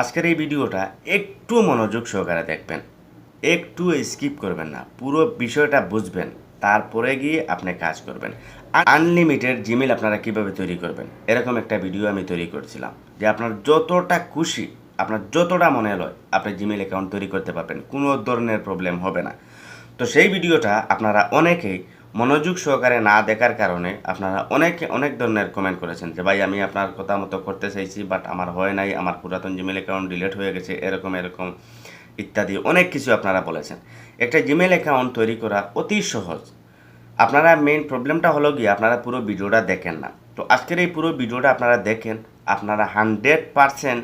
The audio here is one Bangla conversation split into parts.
আজকের এই ভিডিওটা একটু মনোযোগ সহকারে দেখবেন। একটু স্কিপ করবেন না, পুরো বিষয়টা বুঝবেন, তারপরে গিয়ে আপনি কাজ করবেন। আনলিমিটেড জিমেল আপনারা কীভাবে তৈরি করবেন, এরকম একটা ভিডিও আমি তৈরি করছিলাম, যে আপনার যতটা খুশি, আপনার যতটা মনে হয় আপনি জিমেল অ্যাকাউন্ট তৈরি করতে পারবেন, কোনো ধরনের প্রবলেম হবে না। তো সেই ভিডিওটা আপনারা অনেকেই মনোযোগ সহকারে না দেখার কারণে আপনারা অনেক অনেক ধরনের কমেন্ট করেছেন যে, ভাই, আমি আপনার কথা মতো করতে চাইছি বাট আমার হয় নাই, আমার পুরাতন জিমেল অ্যাকাউন্ট ডিলিট হয়ে গেছে, এরকম এরকম ইত্যাদি অনেক কিছু আপনারা বলেছেন। একটা জিমেল অ্যাকাউন্ট তৈরি করা অতি সহজ। আপনারা মেইন প্রবলেমটা হলো গিয়ে আপনারা পুরো ভিডিওটা দেখেন না। তো আজকের এই পুরো ভিডিওটা আপনারা দেখেন, আপনারা হান্ড্রেড পারসেন্ট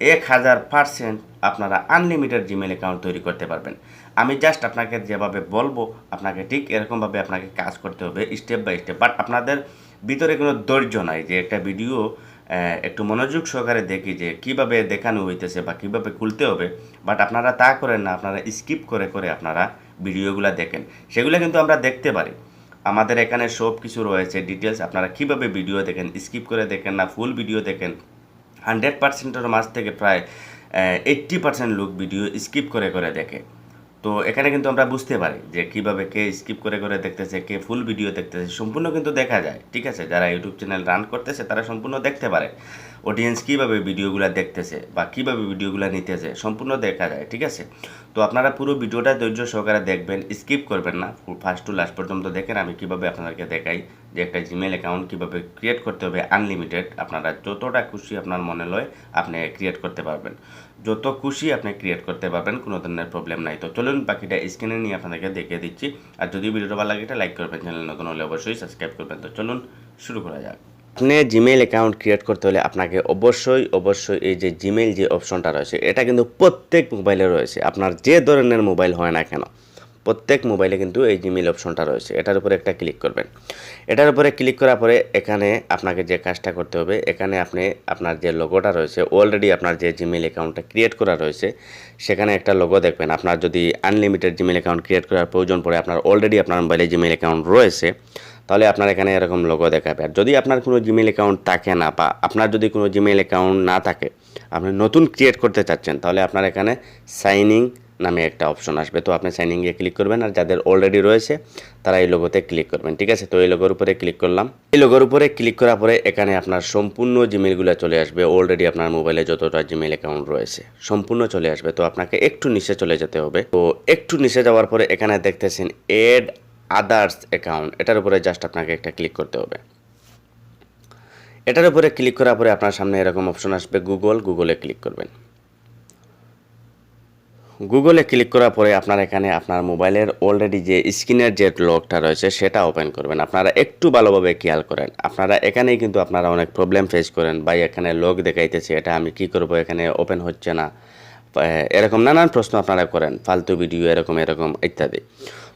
এক হাজার পারসেন্ট আপনারা আনলিমিটেড জিমেল অ্যাকাউন্ট তৈরি করতে পারবেন। আমি জাস্ট আপনাকে যেভাবে বলব, আপনাকে ঠিক এরকমভাবে আপনাকে কাজ করতে হবে স্টেপ বাই স্টেপ বাট আপনাদের ভিতরে কোনো ধৈর্য নাই যে একটা ভিডিও একটু মনোযোগ সহকারে দেখি যে কীভাবে দেখানো হইতেছে বা কীভাবে খুলতে হবে। বাট আপনারা তা করেন না, আপনারা স্কিপ করে করে আপনারা ভিডিওগুলো দেখেন। সেগুলো কিন্তু আমরা দেখতে পারি। আমাদের এখানে সব কিছু রয়েছে ডিটেলস আপনারা কীভাবে ভিডিও দেখেন স্কিপ করে দেখেন না ফুল ভিডিও দেখেন। হান্ড্রেড পার্সেন্টের মাছ থেকে প্রায় এইট্টি পার্সেন্ট লোক ভিডিও স্কিপ করে করে দেখে। তো এখানে কিন্তু আমরা বুঝতে পারি যে কীভাবে কে স্কিপ করে করে দেখতেছে, কে ফুল ভিডিও দেখতেছে, সম্পূর্ণ কিন্তু দেখা যায়, ঠিক আছে? যারা ইউটিউব চ্যানেল রান করতেছে, তারা সম্পূর্ণ দেখতে পারে। অডিয়েন্স কীভাবে ভিডিওগুলো দেখতেছে বা কীভাবে ভিডিওগুলো নিতেছে, সম্পূর্ণ দেখা যায়, ঠিক আছে? তো আপনারা পুরো ভিডিওটা ধৈর্য সহকারে দেখবেন স্কিপ করবেন না। ফার্স্ট টু লাস্ট পর্যন্ত দেখেন, আমি কীভাবে আপনাদেরকে দেখাই যে একটা জিমেল অ্যাকাউন্ট কীভাবে ক্রিয়েট করতে হবে আনলিমিটেড আপনারা যতটা খুশি আপনার মনে লয়, আপনি ক্রিয়েট করতে পারবেন। যত খুশি আপনি ক্রিয়েট করতে পারবেন, কোনো ধরনের প্রবলেম নাই। তো চলুন বাকিটা স্ক্রিনে নিয়ে আপনাদেরকে দেখিয়ে দিচ্ছি। আর যদি ভিডিওটা ভালো লাগে, এটা লাইক করবেন চ্যানেল নতুন হলে অবশ্যই সাবস্ক্রাইব করবেন। তো চলুন শুরু করা যাক। আপনি জিমেইল অ্যাকাউন্ট ক্রিয়েট করতে হলে আপনাকে অবশ্যই অবশ্যই এই যে জিমেইল যে অপশনটা রয়েছে, এটা কিন্তু প্রত্যেক মোবাইলে রয়েছে। আপনার যে ধরনের মোবাইল হয় না কেন প্রত্যেক মোবাইলে কিন্তু এই জিমেল অপশনটা রয়েছে। এটার উপরে একটা ক্লিক করবেন। এটার উপরে ক্লিক করার পরে এখানে আপনাকে যে কাজটা করতে হবে, এখানে আপনি আপনার যে লোগোটা রয়েছে অলরেডি আপনার যে জিমেল অ্যাকাউন্টটা ক্রিয়েট করা রয়েছে, সেখানে একটা লোগো দেখবেন। আপনার যদি আনলিমিটেড জিমেল অ্যাকাউন্ট ক্রিয়েট করার প্রয়োজন পড়ে, আপনার অলরেডি আপনার মোবাইলে জিমেল অ্যাকাউন্ট রয়েছে, তাহলে আপনার এখানে এরকম লোগো দেখাবে। আর যদি আপনার কোনো জিমেল অ্যাকাউন্ট থাকে না বা আপনার যদি কোনো জিমেল অ্যাকাউন্ট না থাকে, আপনি নতুন ক্রিয়েট করতে চাচ্ছেন, তাহলে আপনার এখানে সাইনিং নামে একটা অপশন আসবে। তো আপনি সাইন সাইনিংয়ে ক্লিক করবেন আর যাদের অলরেডি রয়েছে, তারা এই লোগোতে ক্লিক করবেন, ঠিক আছে? তো এই লোগোর উপরে ক্লিক করলাম। এই লোগোর উপরে ক্লিক করার পরে এখানে আপনার সম্পূর্ণ জিমেলগুলো চলে আসবে। অলরেডি আপনার মোবাইলে যতটা জিমেল অ্যাকাউন্ট রয়েছে, সম্পূর্ণ চলে আসবে। তো আপনাকে একটু নিচে চলে যেতে হবে। তো একটু নিচে যাওয়ার পরে এখানে দেখতেছেন এড আদার্স অ্যাকাউন্ট এটার উপরে জাস্ট আপনাকে একটা ক্লিক করতে হবে। এটার উপরে ক্লিক করার পরে আপনার সামনে এরকম অপশন আসবে গুগল গুগলে ক্লিক করবেন। গুগলে ক্লিক করার পরে আপনার এখানে আপনার মোবাইলের অলরেডি যে স্ক্রিনের যে লকটা রয়েছে, সেটা ওপেন করবেন। আপনারা একটু ভালোভাবে খেয়াল করেন। আপনারা এখানেই কিন্তু আপনারা অনেক প্রবলেম ফেস করেন। বা এখানে লক দেখাইতেছে, এটা আমি কি করব? এখানে ওপেন হচ্ছে না। এরকম নানান প্রশ্ন আপনারা করেন, ফালতু ভিডিও এরকম এরকম ইত্যাদি।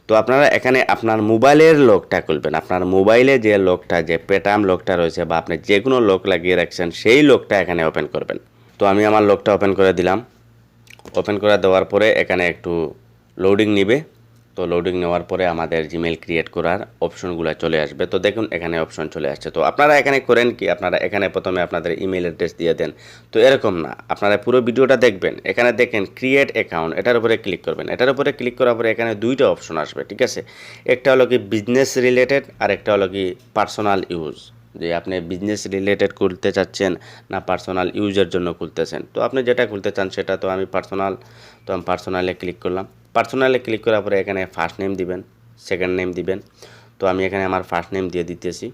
তো আপনারা এখানে আপনার মোবাইলের লকটা খুলবেন। আপনার মোবাইলে যে লকটা যে পেটাম লকটা রয়েছে বা আপনি যে কোনো লক লাগিয়ে রাখছেন, সেই লকটা এখানে ওপেন করবেন। তো আমি আমার লকটা ওপেন করে দিলাম। ওপেন করে দেওয়ার পরে এখানে একটু লোডিং নিবে। তো লোডিং নেওয়ার পরে আমাদের জিমেল ক্রিয়েট করার অপশনগুলো চলে আসবে। তো দেখুন, এখানে অপশন চলে আসছে। তো আপনারা এখানে করেন কি? আপনারা এখানে প্রথমে আপনাদের ইমেল অ্যাড্রেস দিয়ে দেন। তো এরকম না। আপনারা পুরো ভিডিওটা দেখবেন। এখানে দেখেন ক্রিয়েট অ্যাকাউন্ট এটার উপরে ক্লিক করবেন। এটার উপরে ক্লিক করার পরে এখানে দুইটা অপশন আসবে, ঠিক আছে? একটা হলো কি বিজনেস রিলেটেড আর একটা হলো কি পার্সোনাল ইউজ যে আপনি বিজনেস রিলেটেড খুলতে চাচ্ছেন না পার্সোনাল ইউজের জন্য খুলতেছেন। তো আপনি যেটা খুলতে চান সেটা তো আমি পার্সোনাল তো আমি পার্সোনালে ক্লিক করলাম। পার্সোনালে ক্লিক করার পরে এখানে ফার্স্ট নেম দিবেন সেকেন্ড নেম দিবেন। তো আমি এখানে আমার ফার্স্ট নেম দিয়ে দিতেছি।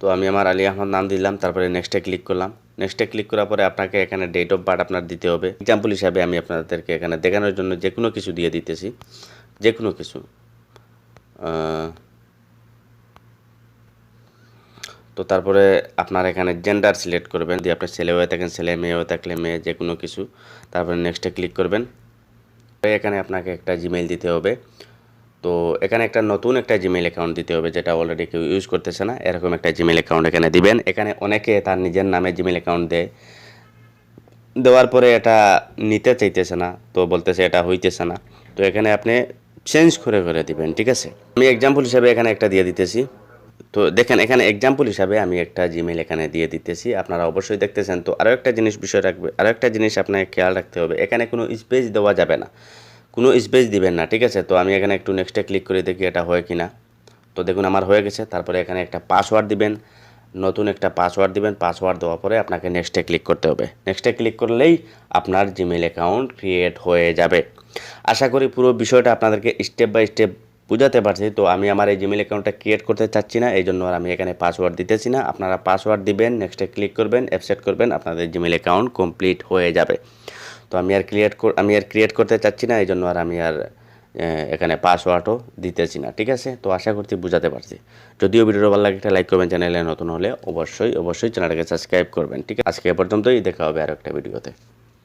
তো আমি আমার আলী আহমদ নাম দিলাম, তারপরে নেক্সটে ক্লিক করলাম। নেক্সটে ক্লিক করার পরে আপনাকে এখানে ডেট অফ বার্থ আপনার দিতে হবে। এক্সাম্পল হিসাবে আমি আপনাদেরকে এখানে দেখানোর জন্য যে কোনো কিছু দিয়ে দিতেছি। যে কোনো কিছু তো তারপরে আপনার এখানে জেন্ডার সিলেক্ট করবেন যদি আপনি ছেলে হয়ে থাকেন, ছেলে, মেয়ে হয়ে থাকলে মেয়ে যে কোনো কিছু। তারপরে নেক্সটে ক্লিক করবেন। এখানে আপনাকে একটা জিমেইল দিতে হবে। তো এখানে একটা নতুন একটা জিমেইল অ্যাকাউন্ট দিতে হবে, যেটা অলরেডি কেউ ইউজ করতেছে না। এরকম একটা জিমেইল অ্যাকাউন্ট এখানে দিবেন। এখানে অনেকে তার নিজের নামে জিমেইল অ্যাকাউন্ট দেয়। দেওয়ার পরে এটা নিতে চাইতেছে না, তো বলতেছে এটা হইতেছে না। তো এখানে আপনি চেঞ্জ করে করে দিবেন, ঠিক আছে? আমি এক্সাম্পল হিসাবে এখানে একটা দিয়ে দিতেছি। তো দেখেন, এখানে এক্সাম্পল হিসাবে আমি একটা জিমেল এখানে দিয়ে দিতেছি। আপনারা অবশ্যই দেখতেছেন। তো আরও একটা জিনিস বিষয় রাখবে আরও একটা জিনিস আপনাকে খেয়াল রাখতে হবে। এখানে কোনো স্পেস দেওয়া যাবে না। কোনো স্পেস দিবেন না, ঠিক আছে? তো আমি এখানে একটু নেক্সটে ক্লিক করে দেখি এটা হয় কি না তো দেখুন, আমার হয়ে গেছে। তারপরে এখানে একটা পাসওয়ার্ড দিবেন। নতুন একটা পাসওয়ার্ড দিবেন। পাসওয়ার্ড দেওয়ার পরে আপনাকে নেক্সটে ক্লিক করতে হবে। নেক্সটে ক্লিক করলেই আপনার জিমেল অ্যাকাউন্ট ক্রিয়েট হয়ে যাবে। আশা করি পুরো বিষয়টা আপনাদেরকে স্টেপ বাই স্টেপ বুঝাতে পারছি। তো আমি আমার এই জিমেল অ্যাকাউন্টটা ক্রিয়েট করতে চাচ্ছি না এই জন্য আর আমি এখানে পাসওয়ার্ড দিতেছি না। আপনারা পাসওয়ার্ড দিবেন নেক্সটে ক্লিক করবেন অ্যাপসেট করবেন, আপনাদের জিমেল অ্যাকাউন্ট কমপ্লিট হয়ে যাবে। তো আমি আর ক্রিয়েট আমি আর ক্রিয়েট করতে চাচ্ছি না এই জন্য আর আমি আর এখানে পাসওয়ার্ডও দিতেছি না, ঠিক আছে? তো আশা করছি বুঝাতে পারছি। যদিও ভিডিওটা ভালো লাগে, একটা লাইক করবেন চ্যানেলে নতুন হলে অবশ্যই অবশ্যই চ্যানেলটাকে সাবস্ক্রাইব করবেন, ঠিক আছে? আজকে এ পর্যন্তই, দেখা হবে আর একটা ভিডিওতে।